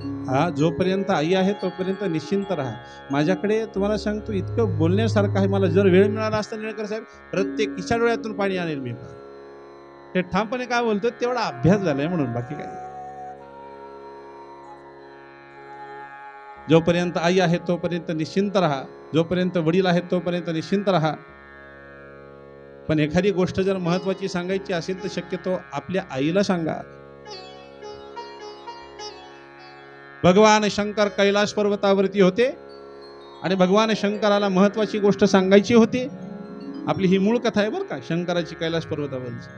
हा जोपर्यंत आई आहे तोपर्यंत निश्चिंत राहा. माझ्याकडे तुम्हाला सांगतो इतकं बोलण्यासारखं आहे मला. जर वेळ मिळाला असता निळकर साहेब प्रत्येक किशा डोळ्यातून पाणी आणेल मी. ते ठामपणे काय बोलतो तेवढा अभ्यास झालाय म्हणून बाकी काय जोपर्यंत आई आहे तोपर्यंत निश्चिंत राहा. जोपर्यंत वडील आहेत तोपर्यंत निश्चिंत राहा. पण एखादी गोष्ट जर महत्वाची सांगायची असेल तर शक्यतो आपल्या आईला सांगा. भगवान शंकर कैलास पर्वतावरती होते आणि भगवान शंकराला महत्वाची गोष्ट सांगायची होती. आपली ही मूळ कथा आहे बरं का शंकराची कैलास पर्वतावरची.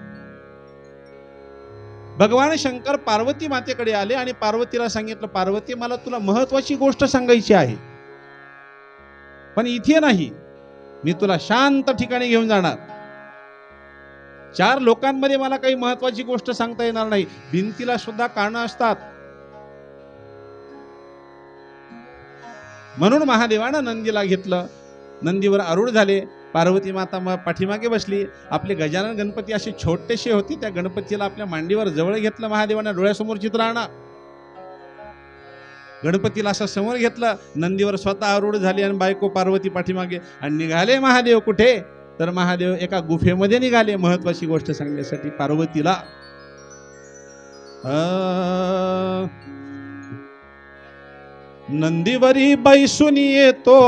भगवान शंकर पार्वती मातेकडे आले आणि पार्वतीला सांगितलं पार्वती मला तुला महत्वाची गोष्ट सांगायची आहे. पण इथे नाही. मी तुला शांत ठिकाणी घेऊन जाणार. चार लोकांमध्ये मला काही महत्वाची गोष्ट सांगता येणार नाही. भिंतीला सुद्धा कारणं असतात. म्हणून महादेवानं नंदीला घेतलं. नंदीवर आरूढ झाले. पार्वती माता मग पाठीमागे बसली. आपले गजानन गणपती असे छोटेसे होते. त्या गणपतीला आपल्या मांडीवर जवळ घेतलं महादेवानं डोळ्यासमोर चित्र आणा. गणपतीला असं समोर घेतलं. नंदीवर स्वतः आरूढ झाली आणि बायको पार्वती पाठीमागे. आणि निघाले महादेव कुठे? तर महादेव एका गुफेमध्ये निघाले. महत्वाची गोष्ट सांगण्यासाठी पार्वतीला. नंदीवरी बैसून येतो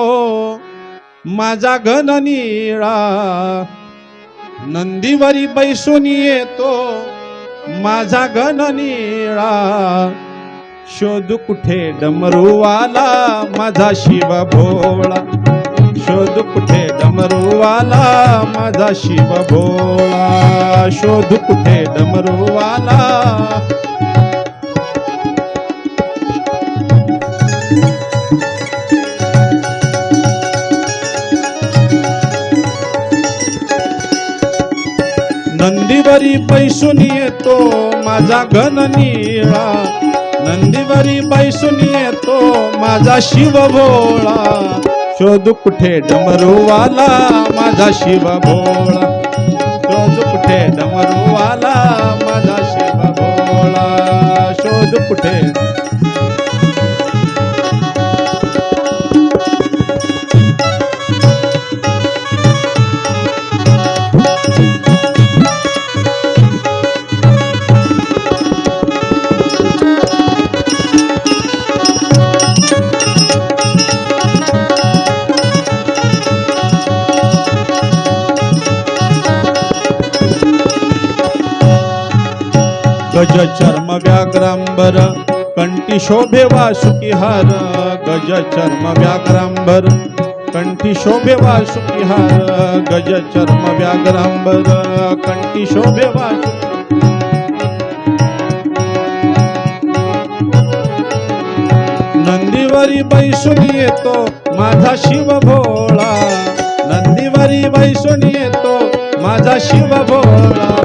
माझा घन निळा. नंदीवरी बैसून येतो माझा घन निळा. शोध कुठे डमरूवाला माझा शिव भोळा शोध कुठे डमरूवाला माझा शिव भोळा शोध कुठे डमरूवाला नंदीवरी पैसून येतो माझा घन निळा. नंदीवरी पैसून येतो माझा शिव भोळा. शोध कुठे डमरूवाला माझा शिव भोळा. शोध कुठे डमरूवाला माझा शिव भोळा. शोध कुठे गज चर्म व्याघ्रांबर कंठी शोभे वासुकी हार गज चर्म व्याघ्रांबर कंठी शोभे वासुकी हार गज चर्म व्याघ्रांबर कंठी शोभे वासुकी नंदीवरी बैसून येतो माझा शिव भोळा नंदीवरी बैसून येतो माझा शिव भोळा।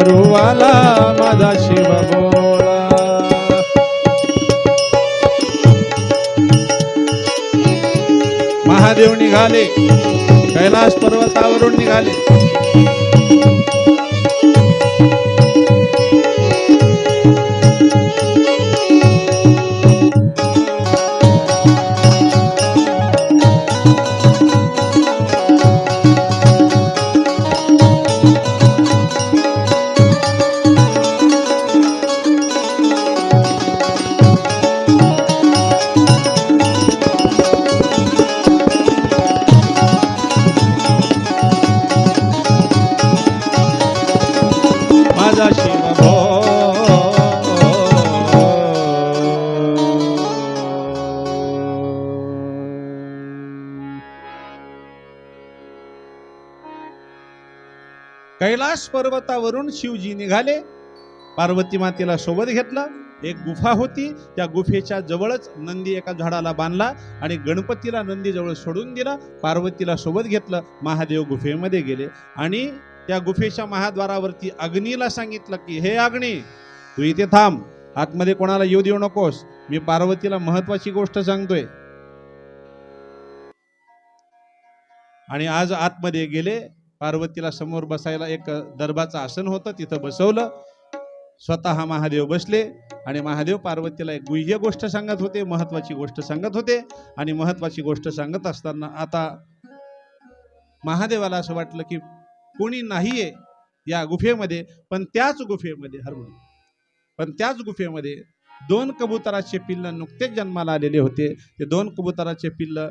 डमरूवाला माझा शिव भोळा महादेव निघाले कैलास पर्वतावरून निघाले. कैलास पर्वतावरून शिवजी निघाले. पार्वती मातेला सोबत घेतलं. एक गुफा होती. त्या गुफेच्या जवळच नंदी एका झाडाला बांधला आणि गणपतीला नंदी जवळ सोडून दिला. पार्वतीला सोबत घेतलं. महादेव गुफेमध्ये गेले. आणि त्या गुफेच्या महाद्वारावरती अग्नीला सांगितलं की हे अग्नी तू इथे थांब. आतमध्ये कोणाला येऊ देऊ नकोस. मी पार्वतीला महत्वाची गोष्ट सांगतोय. आणि आज आतमध्ये गेले. पार्वतीला समोर बसायला एक दरबाचं आसन होतं तिथं बसवलं. स्वतः महादेव बसले आणि महादेव पार्वतीला एक गुह्य गोष्ट सांगत होते महत्वाची गोष्ट सांगत होते आणि महत्वाची गोष्ट सांगत असताना आता महादेवाला असं वाटलं की कोणी नाहीये या गुफेमध्ये पण त्याच गुफेमध्ये हरवून पण त्याच गुफेमध्ये दोन कबुतराचे पिल्ल नुकतेच जन्माला आलेले होते. ते दोन कबुतराचे पिल्ल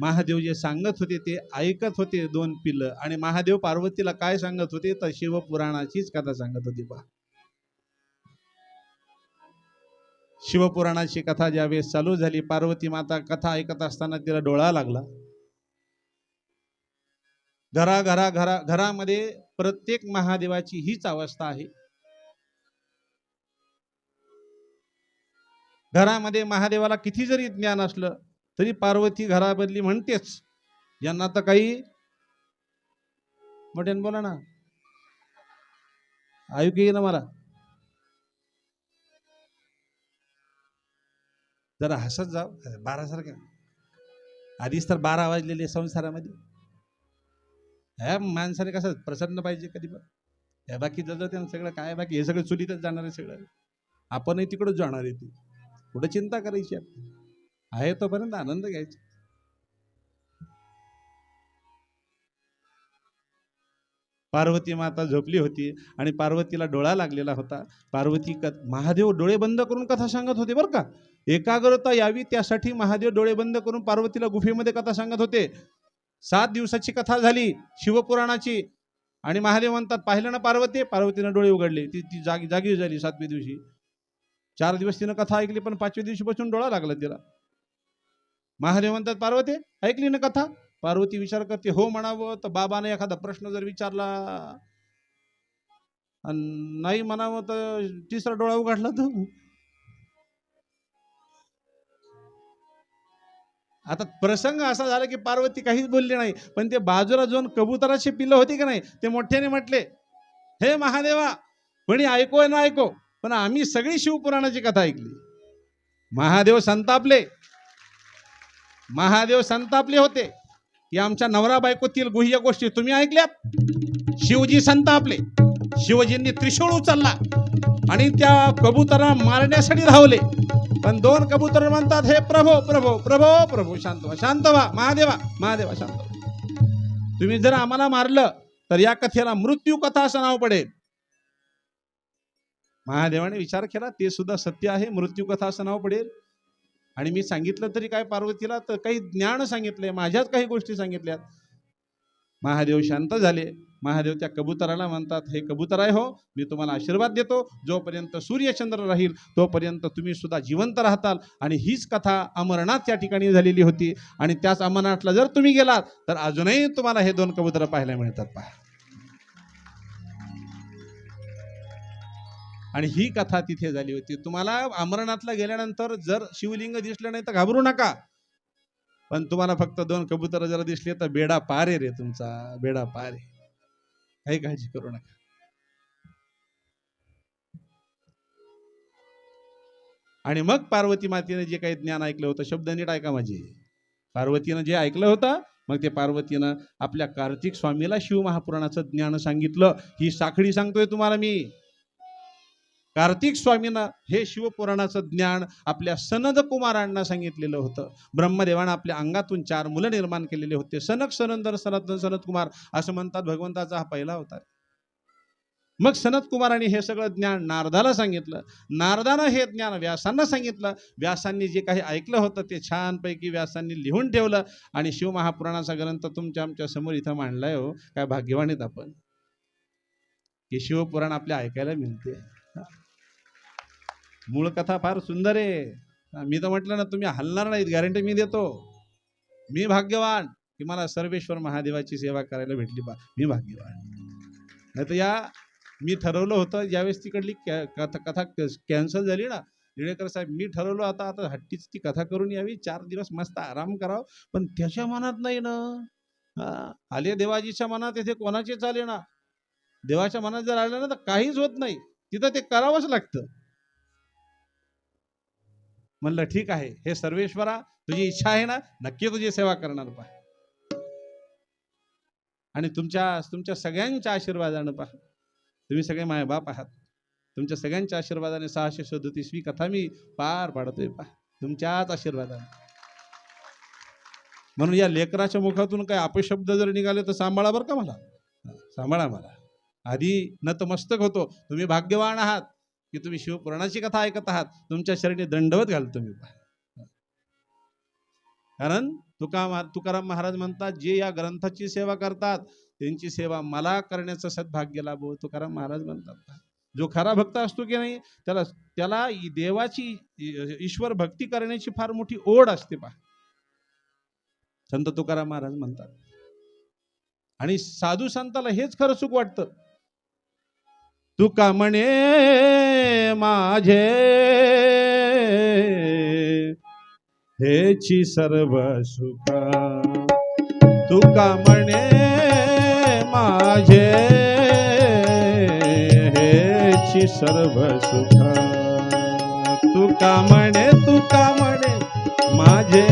महादेव जे सांगत होते ते ऐकत होते दोन पिल्लं आणि महादेव पार्वतीला काय सांगत होते? तर शिवपुराणाचीच कथा सांगत होती पहा. शिवपुराणाची कथा ज्यावेळेस चालू झाली पार्वती माता कथा ऐकत असताना तिला डोळा लागला. घरा घरा घरा घरामध्ये प्रत्येक महादेवाची हीच अवस्था आहे. घरामध्ये महादेवाला किती जरी ज्ञान असलं तरी पार्वती घराबदली म्हणतेच. यांना तर काही मोठ्यान बोला ना. ऐकू ये ना मला. जरा हसत जाव बारा सारखं आधीच तर बारा वाजलेले संसारामध्ये. ह्या माणसाने कसं प्रसन्न पाहिजे कधी पण. ह्या बाकी जर ना सगळं काय बाकी हे सगळं चुलीतच जाणार आहे सगळं. आपणही तिकडंच जाणार आहे ती. कुठं चिंता करायची आपली? आहे तोपर्यंत आनंद घ्यायचा. पार्वती माता झोपली होती आणि पार्वतीला डोळा लागलेला होता. पार्वती क महादेव डोळे बंद करून कथा सांगत होते बरं का? एकाग्रता यावी त्यासाठी महादेव डोळे बंद करून पार्वतीला गुफेमध्ये कथा सांगत होते. सात दिवसाची कथा झाली शिवपुराणाची आणि महादेव म्हणतात पाहिलं ना पार्वती? पार्वतीनं डोळे उघडले. ती ती जागी जागी झाली सातव्या दिवशी. चार दिवस तिनं कथा ऐकली पण पाचव्या दिवशी बसून डोळा लागला तिला. महादेव म्हणतात पार्वती ऐकली ना कथा? पार्वती विचार करते हो म्हणावं तर बाबाने एखादा प्रश्न जर विचारला नाही म्हणावं तर तिसरा डोळा उघडला तर? आता प्रसंग असा झाला की पार्वती काहीच बोलली नाही पण ते बाजूला जाऊन कबुतराची पिल्लं होती की नाही ते मोठ्याने म्हटले हे महादेवा कोणी ऐको ना ऐको पण आम्ही सगळी शिवपुराणाची कथा ऐकली. महादेव संतापले महादेव संतापले होते. या आमच्या नवरा बायकोतील गुह्य गोष्टी तुम्ही ऐकल्यात? शिवजी संतापले. शिवजींनी त्रिशूळ उचलला आणि त्या कबुतरा मारण्यासाठी धावले. पण दोन कबूतर म्हणतात हे प्रभो प्रभो प्रभो प्रभो शांत व्हा शांत व्हा महादेवा महादेवा शांत तुम्ही जर आम्हाला मारलं तर या कथेला मृत्यू कथा असं नाव पडेल. महादेवाने विचार केला ते सुद्धा सत्य आहे मृत्यू कथा असं नाव पडेल. आणि मी सांगितलं तरी काय पार्वतीला तर काही ज्ञान सांगितले माझ्याच काही गोष्टी सांगितल्यात. महादेव शांत झाले. महादेव त्या कबुतराला म्हणतात हे कबुतराय आहे हो मी तुम्हाला आशीर्वाद देतो. जोपर्यंत सूर्यचंद्र राहील तोपर्यंत तुम्ही सुद्धा जिवंत राहताल. आणि हीच कथा अमरनाथ या ठिकाणी झालेली होती. आणि त्याच अमरनाथला जर तुम्ही गेलात तर अजूनही तुम्हाला हे दोन कबुतरं पाहायला मिळतात पहा. आणि ही कथा तिथे झाली होती. तुम्हाला अमरनाथला गेल्यानंतर जर शिवलिंग दिसलं नाही तर घाबरू नका. पण तुम्हाला फक्त दोन कबूतर जर दिसले तर बेडा पार आहे रे तुमचा बेडा पार. आहे काही काळजी करू नका. आणि मग पार्वती मातेने जे काही ज्ञान ऐकलं होतं शब्द नीट ऐका माझे. पार्वतीनं जे ऐकलं होतं मग ते पार्वतीनं आपल्या कार्तिक स्वामीला शिवमहापुराणाचं ज्ञान सांगितलं. ही साखळी सांगतोय तुम्हाला मी. कार्तिक स्वामींना हे शिवपुराणाचं ज्ञान आपल्या सनद कुमारांना सांगितलेलं होतं. ब्रह्मदेवानं आपल्या अंगातून चार मुलं निर्माण केलेले होते. सनक सनंदर सनत सनत कुमार असं म्हणतात. भगवंताचा हा पहिला होता मग सनत कुमारांनी हे सगळं ज्ञान नारदाला सांगितलं. नारदानं हे ज्ञान व्यासांना सांगितलं. व्यासांनी जे काही ऐकलं होतं ते छानपैकी व्यासांनी लिहून ठेवलं. आणि शिवमहापुराणाचा ग्रंथ तुमच्या आमच्यासमोर इथं मांडलाय हो. काय भाग्यवानीत आपण. की शिवपुराण आपल्या ऐकायला मिळते मूळ कथा फार सुंदर आहे. मी तर म्हटलं ना तुम्ही हलणार नाहीत गॅरंटी मी देतो. मी भाग्यवान की मला सर्वेश्वर महादेवाची सेवा करायला भेटली बा मी भाग्यवान. नाही तर या मी ठरवलं होतं ज्यावेळेस तिकडली कॅ- कथा कथा कॅन्सल झाली ना निळेकर साहेब मी ठरवलं आता आता हट्टीच ती कथा करून यावी चार दिवस मस्त आराम करावं पण त्याच्या मनात नाही ना. आले देवाजीच्या मनात येथे कोणाचे चाले ना. देवाच्या मनात जर आलं ना तर काहीच होत नाही. तिथं ते करावंच लागतं. म्हणलं ठीक आहे हे सर्वेश्वरा तुझी इच्छा आहे ना नक्की तुझी सेवा करणार पहा. आणि तुमच्या तुमच्या सगळ्यांच्या आशीर्वादानं पहा. तुम्ही सगळे माय बाप आहात. तुमच्या सगळ्यांच्या आशीर्वादाने सहाशे सदतीसवी कथा मी पार पाडतोय पहा. तुमच्याच आशीर्वादाने. म्हणून या लेकराच्या मुखातून काही अपशब्द जर निघाले तर सांभाळा बरं का मला? सांभाळा मला. आधी नतमस्तक होतो. तुम्ही भाग्यवान आहात की तुम्ही शिवपुराणाची कथा ऐकत आहात. तुमच्या शरणी दंडवत घालतो मी. कारण तुका तुकाराम महाराज म्हणतात जे या ग्रंथाची सेवा करतात त्यांची सेवा मला करण्याचं सद्भाग्य लाभो. तुकाराम महाराज म्हणतात. जो खरा भक्त असतो की नाही त्याला त्याला देवाची ईश्वर भक्ती करण्याची फार मोठी ओढ असते पहा. संत तुकाराम महाराज म्हणतात. आणि साधू संताला हेच खरं सुख वाटतं. तुका म्हणे माझे? हेची सर्व सुख तुका म्हणे माझे? हेची सर्व सुख तुका म्हणे तुका म्हणे माझे?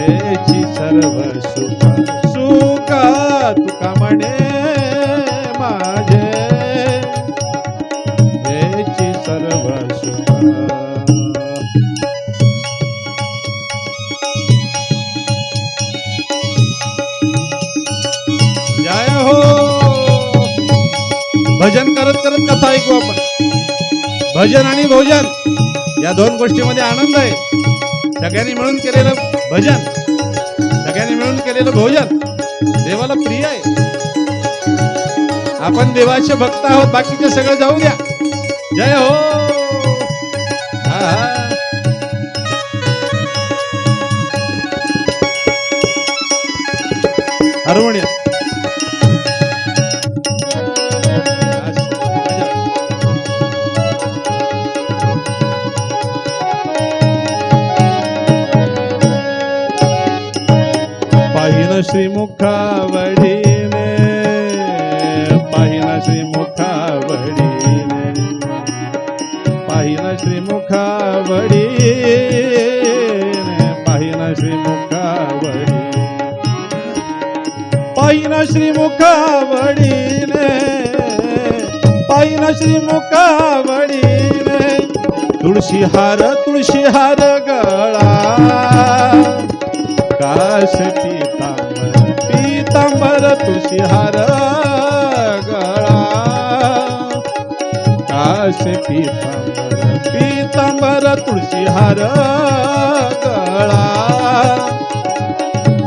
हेची सर्व सुख सुख तुका म्हणे? माझे. हेची सर्व सुख. जय हो. भजन करत करत कथा ऐकू आपण. भजन आणि भोजन या दोन गोष्टीमध्ये आनंद आहे. सगळ्यांनी मिळून केलेलं भजन सगळ्यांनी मिळून केलेलं भोजन देवाला प्रिय आहे. आपण देवाचे भक्त आहोत बाकीचे सगळं जाऊ द्या. जय हो. पाहिन श्रीमुखावडी पाहिन श्रीमुखावडी पाहिन श्रीमुखावडीने पाहिन श्रीमुखावडीने तुळशी हार तुळशी हार गळा. काश पीतांबर पीतांबर तुळशी हार. काश पीतांबर पीतांबर तुळशी हार गळा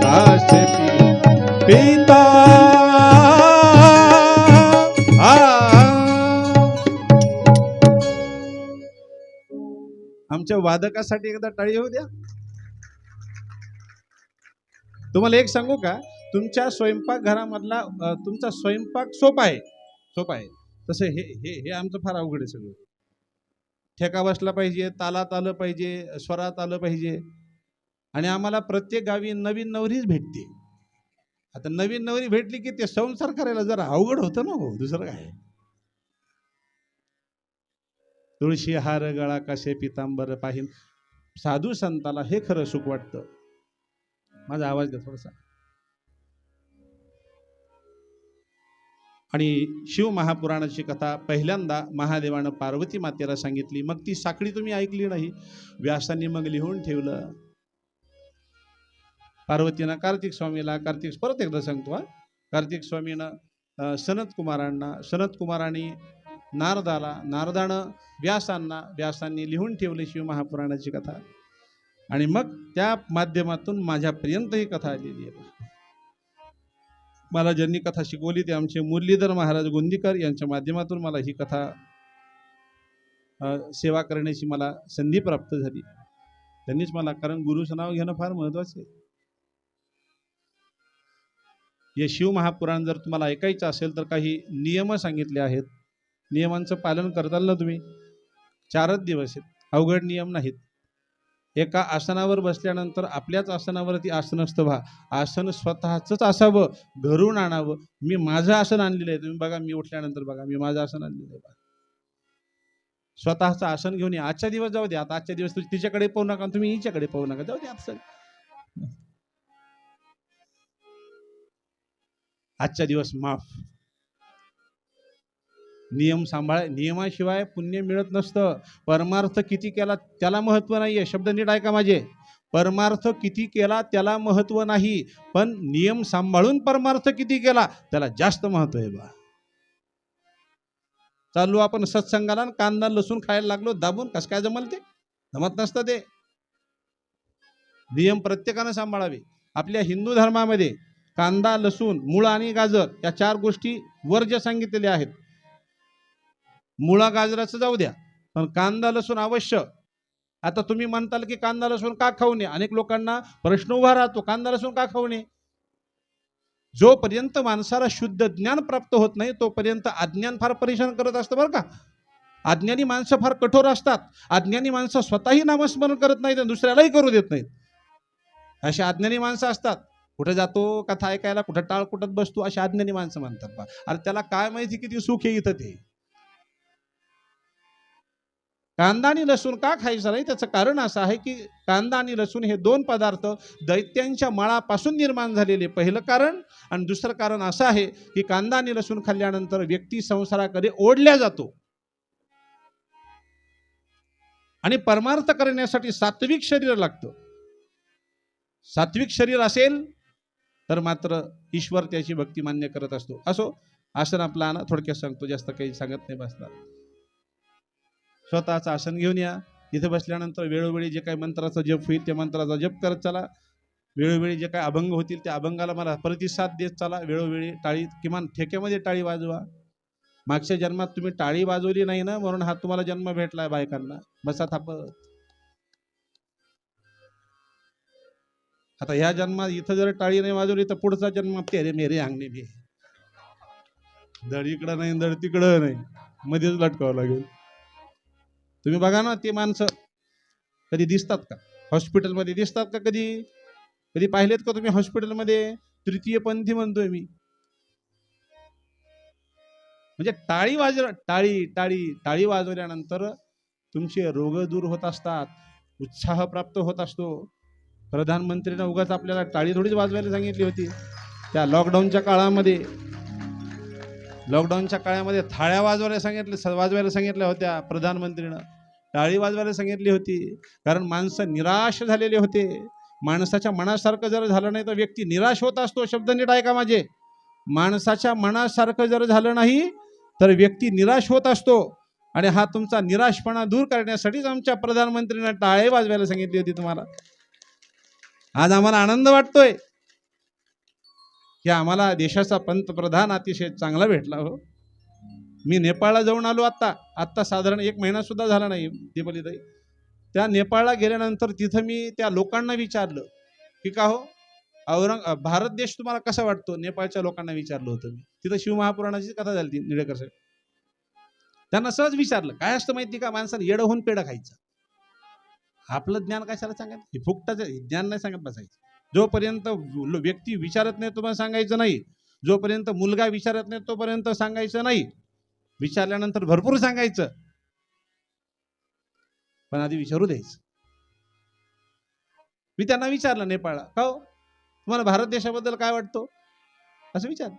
काश पी पीता. आमच्या वादकासाठी एकदा टाळी होऊ द्या. तुम्हाला एक सांगू का? तुमच्या स्वयंपाक घरामधला तुमचा स्वयंपाक सोपा आहे. सोपा आहे. तसं हे हे हे आमचं फार अवघड आहे सगळं. ठेका बसला पाहिजे तालात आलं पाहिजे स्वरात आलं पाहिजे. आणि आम्हाला प्रत्येक गावी नवीन नवरीच भेटते. आता नवीन नवरी भेटली की ते संसार करायला जरा अवघड होतं ना हो दुसरं काय? तुळशी हार गळा कसे पितांबर पाहिन? साधू संताला हे खरं सुख वाटतं. माझा आवाज द्या थोडासा. आणि शिव महापुराणाची कथा पहिल्यांदा महादेवानं पार्वती मातेला सांगितली. मग ती साखळी तुम्ही ऐकली नाही? व्यासांनी मग लिहून ठेवलं. पार्वतीनं कार्तिक स्वामीला कार्तिक परत एकदा सांगतो हा. कार्तिक स्वामीनं सनत कुमारांना सनत कुमारांनी नारदाला नारदानं व्यासांना व्यासांनी लिहून ठेवली शिव महापुराणाची कथा. आणि मग त्या माध्यमातून माझ्यापर्यंत ही कथा आलेली आहे. मला ज्यांनी कथा शिकवली ते आमचे मुरलीधर महाराज गोंदीकर यांच्या माध्यमातून मला ही कथा सेवा करण्याची मला संधी प्राप्त झाली. त्यांनीच मला कारण गुरुचं नाव घेणं फार महत्वाचं आहे. हे शिव महापुराण जर तुम्हाला ऐकायचं असेल तर काही नियम सांगितले आहेत. नियमांचं पालन करताल ना तुम्ही? चारच दिवस आहेत. अवघड नियम नाहीत. एका आसनावर बसल्यानंतर आपल्याच आसनावरती आसनस्थ व्हा आसन स्वतःचंच असावं घरून आणावं. मी माझं आसन आणलेलं आहे. तुम्ही बघा मी उठल्यानंतर बघा मी माझं आसन आणलेलं आहे स्वतःचं आसन घेऊन या. आजच्या दिवस जाऊ द्या. आता आजच्या दिवस तुम्ही तिच्याकडे पाहू नका तुम्ही हिच्याकडे पाहू नका. जाऊ द्या आता आजचा दिवस माफ. नियम सांभाळ नियमाशिवाय पुण्य मिळत नसतं. परमार्थ किती केला त्याला महत्त्व नाहीये. शब्द नीट ऐका माझे. परमार्थ किती केला त्याला महत्त्व नाही. पण नियम सांभाळून परमार्थ किती केला त्याला जास्त महत्त्व आहे बा. चालू आपण सत्संगाला कांदा लसूण खायला लागलो. दाबून कसं काय जमल ते? जमत नसतं ते. नियम प्रत्येकानं सांभाळावे. आपल्या हिंदू धर्मामध्ये कांदा लसूण मूळ आणि गाजर या चार गोष्टी वर्ज्य सांगितलेल्या आहेत. मुळा गाजराचं जाऊ द्या पण कांदा लसूण अवश्य. आता तुम्ही म्हणताल की कांदा लसूण का खाऊ नये? अनेक लोकांना प्रश्न उभा राहतो कांदा लसूण का खाऊ नये? जोपर्यंत माणसाला शुद्ध ज्ञान प्राप्त होत नाही तोपर्यंत अज्ञान फार परेशान करत असतं बरं का. अज्ञानी माणसं फार कठोर असतात. अज्ञानी माणसं स्वतःही नामस्मरण करत नाहीत आणि दुसऱ्यालाही करू देत नाहीत. अशी अज्ञानी माणसं असतात. कुठे जातो कथा ऐकायला कुठं टाळ कुठत बसतो अशी अज्ञानी माणसं म्हणतात बा. अरे त्याला काय माहिती किती सुख आहे इथं ते? कांदा आणि लसूण का खायचं नाही? त्याचं कारण असं आहे की कांदा आणि लसूण हे दोन पदार्थ दैत्यांच्या मळापासून निर्माण झालेले पहिलं कारण आणि दुसरं कारण असं आहे की कांदा आणि लसूण खाल्ल्यानंतर व्यक्ती संसाराकडे ओढल्या जातो. आणि परमार्थ करण्यासाठी सात्विक शरीर लागतं. सात्विक शरीर असेल तर मात्र ईश्वर त्याची भक्ती मान्य करत असतो. असो आसन आपला आणा थोडक्यात सांगतो जास्त काही सांगत नाही बसणार. स्वतःचं आसन घेऊन या. इथे बसल्यानंतर वेळोवेळी जे काही मंत्राचा जप होईल त्या मंत्राचा जप करत चला. वेळोवेळी जे काही अभंग होतील त्या अभंगाला मला प्रतिसाद देत चला. वेळोवेळी टाळी किमान ठेक्यामध्ये टाळी वाजवा. मागच्या जन्मात तुम्ही टाळी वाजवली नाही ना म्हणून हा तुम्हाला जन्म भेटलाय बायकांना. बसा थापत. आता ह्या जन्मात इथं जर टाळी नाही वाजवली तर पुढचा जन्म तेरे मेरे अंगणे भी दड इकडं नाही दड तिकडं नाही. मध्येच लटकावं लागेल. तुम्ही बघा ना ते माणसं कधी दिसतात का? हॉस्पिटलमध्ये दिसतात का कधी? कधी पाहिलेत का तुम्ही हॉस्पिटलमध्ये? तृतीय पंथी म्हणतोय मी. म्हणजे टाळी वाज टाळी टाळी टाळी वाजवल्यानंतर तुमचे रोग दूर होत असतात उत्साह प्राप्त होत असतो. प्रधानमंत्रीनं उगाच आपल्याला टाळी थोडीच वाजवायला सांगितली होती. त्या लॉकडाऊनच्या काळामध्ये लॉकडाऊनच्या काळामध्ये थाळ्या वाजवायला सांगितले वाजवायला सांगितल्या होत्या प्रधानमंत्रीनं. टाळी वाजवायला सांगितली होती. कारण माणसं निराश झालेले होते. माणसाच्या मनासारखं जर झालं नाही तर व्यक्ती निराश होत असतो शब्द नीट का माझे. माणसाच्या मनासारखं जर झालं नाही तर व्यक्ती निराश होत असतो. आणि हा तुमचा निराशपणा दूर करण्यासाठीच आमच्या प्रधानमंत्रीनं टाळे वाजवायला सांगितली होती तुम्हाला. आज आम्हाला आनंद वाटतोय. की आम्हाला देशाचा पंतप्रधान अतिशय चांगला भेटला हो. मी नेपाळला जाऊन आलो आत्ता. आत्ता साधारण एक महिना सुद्धा झाला नाही दीपालीताई. त्या नेपाळला गेल्यानंतर तिथं मी त्या लोकांना विचारलं की का हो औरंग भारत देश तुम्हाला कसा वाटतो? नेपाळच्या लोकांना विचारलं होतं मी. तिथं शिवमहापुराणाची कथा झाली ती निळेकर साहेब. त्यांना सहज विचारलं काय असतं माहिती का? माणसानं येडं होऊन पेढं खायचं. आपलं ज्ञान कशाला सांगायचं? हे फुकटाचं ज्ञान नाही सांगत बसायचं. जोपर्यंत व्यक्ती विचारत नाही तुम्हाला सांगायचं नाही. जोपर्यंत मुलगा विचारत नाही तोपर्यंत सांगायचं नाही. विचारल्यानंतर भरपूर सांगायचं. पण आधी विचारू द्यायचं. मी त्यांना विचारलं नेपाळला. का हो? तुम्हाला भारत देशाबद्दल काय वाटतो? असं विचार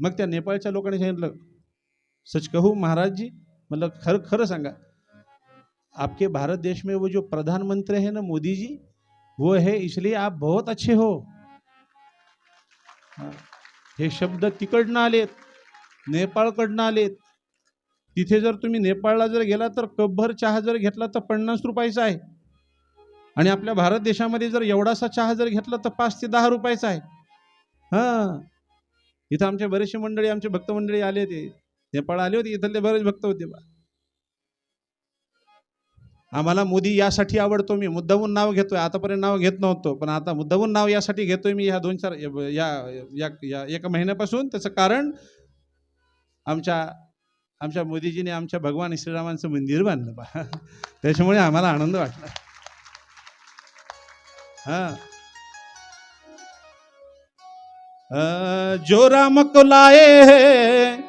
मग त्या नेपाळच्या लोकांनी सांगितलं सच कहू महाराज जी मतलब खरं खरं सांगा. आपके भारत देश में वो जो प्रधानमंत्री है ना मोदी जी वो है इसलिए आप बहुत अच्छे हो। हे। शब्द तिकडनं आलेत नेपाळकडनं आलेत तिथे जर तुम्ही नेपाळला जर गेला तर कपभर चहा जर घेतला तर पन्नास रुपयाचा आहे. आणि आपल्या भारत देशामध्ये जर एवढासा चहा जर घेतला तर पाच ते दहा रुपयाचा आहे. हां. इथं आमचे बरेचसे मंडळी आमचे भक्त मंडळी आले होते. नेपाळ आले होते इथले बरेच भक्त होते. बा आम्हाला मोदी यासाठी आवडतो मी. मुद्दामून नाव घेतोय. आतापर्यंत नाव घेत नव्हतो. पण आता मुद्दामून नाव यासाठी घेतोय मी ह्या दोन चार या या या एका महिन्यापासून. त्याचं कारण आमच्या आमच्या मोदीजीने आमच्या भगवान श्रीरामांचं मंदिर बांधलं बा. त्याच्यामुळे आम्हाला आनंद वाटला. हा. जो राम को लाए हैं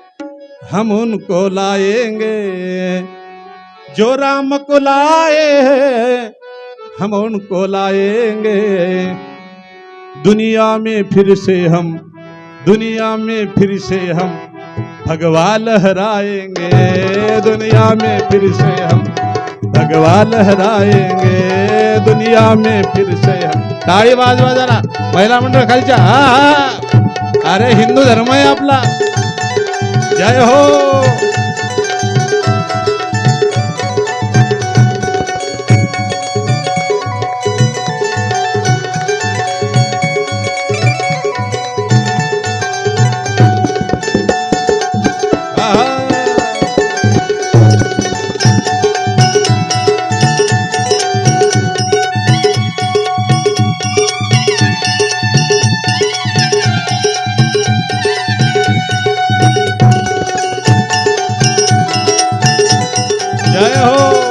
हम उनको लाएंगे. जो राम को लाए हैं, हम उनको लाएँगे। दुनिया में फिर से हम, दुनिया में फिर से हम भगवा लहराएँगे। दुनिया में फिर से हम भगवा लहराएँगे। दुनिया में फिर से हम। टाळी वाजवा जरा महिला मंडळ खालच्या हा हा अरे हिंदू धर्म आहे आपला। जय हो। हो।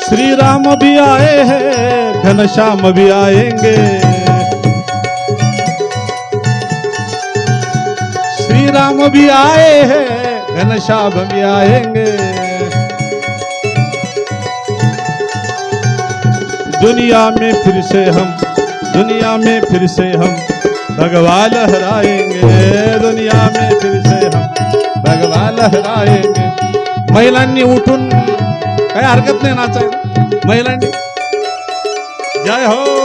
श्री राम भी आए हैं घनश्याम भी आएँगे। श्री राम भी आए हैं घनश्याम भी आएँगे। दुनिया में फिर से हम, दुनिया में फिर से हम, भगवान लहराएँगे दुनिया में फिर से हम। भगवा लहराएंगे महिलांनी उठून काही हरकत नाही नाचायला? महिलांनी. जय हो.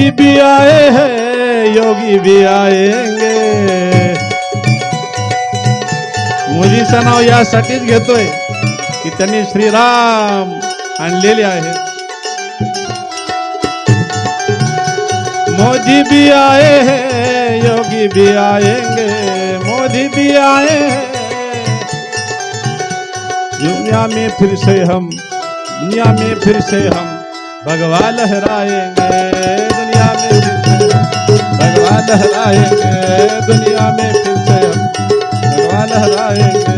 मोदी भी आए हैं, योगी भी आएँगे। मोदीचं नाव यासाठीच घेतोय, की त्यांनी श्रीराम आणलेले आहे। मोदी भी आए हैं, योगी भी आएँगे। मोदी भी आए हैं। दुनिया में फिर से हम, दुनिया में फिर से हम भगवान लहराएँगे। दुनिया में भगवान लहराएँगे, दुनिया में फिर से हम। भगवान लहराएँगे,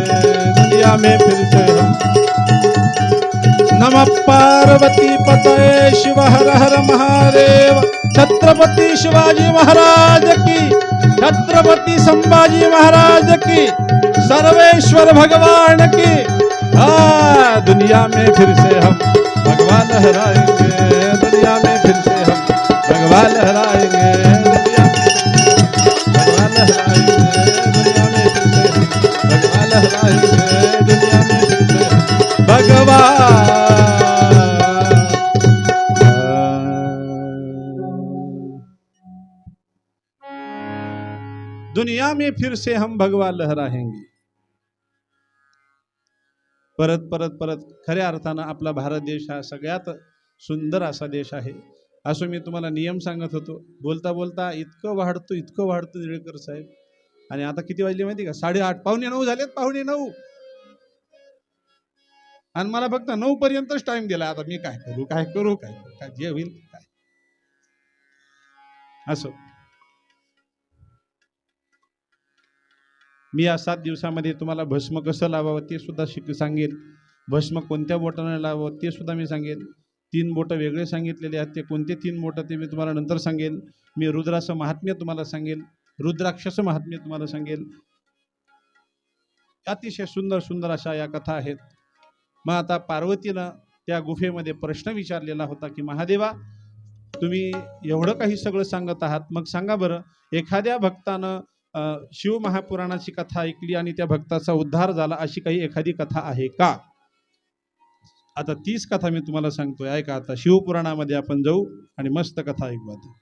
दुनिया में फिर से हम। नम पार्वती पतये शिव हर हर महादेव। छत्रपति शिवाजी महाराज की, छत्रपति संभाजी महाराज की, सर्वेश्वर भगवान की। हाँ दुनिया में फिर से हम। भगवान लहराएँगे लहराएँगे लहराएँगे दुनिया में फिर से दुनिया में फिर से हम भगवान लहराएँगे। परत परत परत खऱ्या अर्थानं आपला भारत देश हा सगळ्यात सुंदर असा देश आहे. असं मी तुम्हाला नियम सांगत होतो. बोलता बोलता इतकं वाढतो इतकं वाढतं निळकर साहेब. आणि आता किती वाजले माहिती का? साडेआठ पावणे नऊ झालेत पावणे नऊ. आणि मला फक्त नऊ पर्यंतच टाइम दिला. आता मी काय करू काय करू काय करू, काय जे होईल काय. असो. मी या सात दिवसामध्ये तुम्हाला भस्म कसं लावावं ते सुद्धा शिक सांगेन. भस्म कोणत्या बोटाने लावावं ते सुद्धा मी सांगेन. तीन बोटं वेगळे सांगितलेले आहेत. ते कोणते तीन बोटं ते मी तुम्हाला नंतर सांगेन. मी रुद्राचं महात्म्य तुम्हाला सांगेन. रुद्राक्षाचं महात्म्य तुम्हाला सांगेन. अतिशय सुंदर सुंदर अशा या कथा आहेत. मग आता पार्वतीनं त्या गुफेमध्ये प्रश्न विचारलेला होता की महादेवा तुम्ही एवढं काही सगळं सांगत आहात. मग सांगा बरं एखाद्या भक्तानं शिव महापुराणाची कथा ऐकली आणि त्या भक्ताचा उद्धार झाला अशी काही एखादी कथा आहे का? आता तीच कथा मी तुम्हाला सांगतोय. ऐका आता शिवपुराणामध्ये आपण जाऊ आणि मस्त कथा ऐकू आता.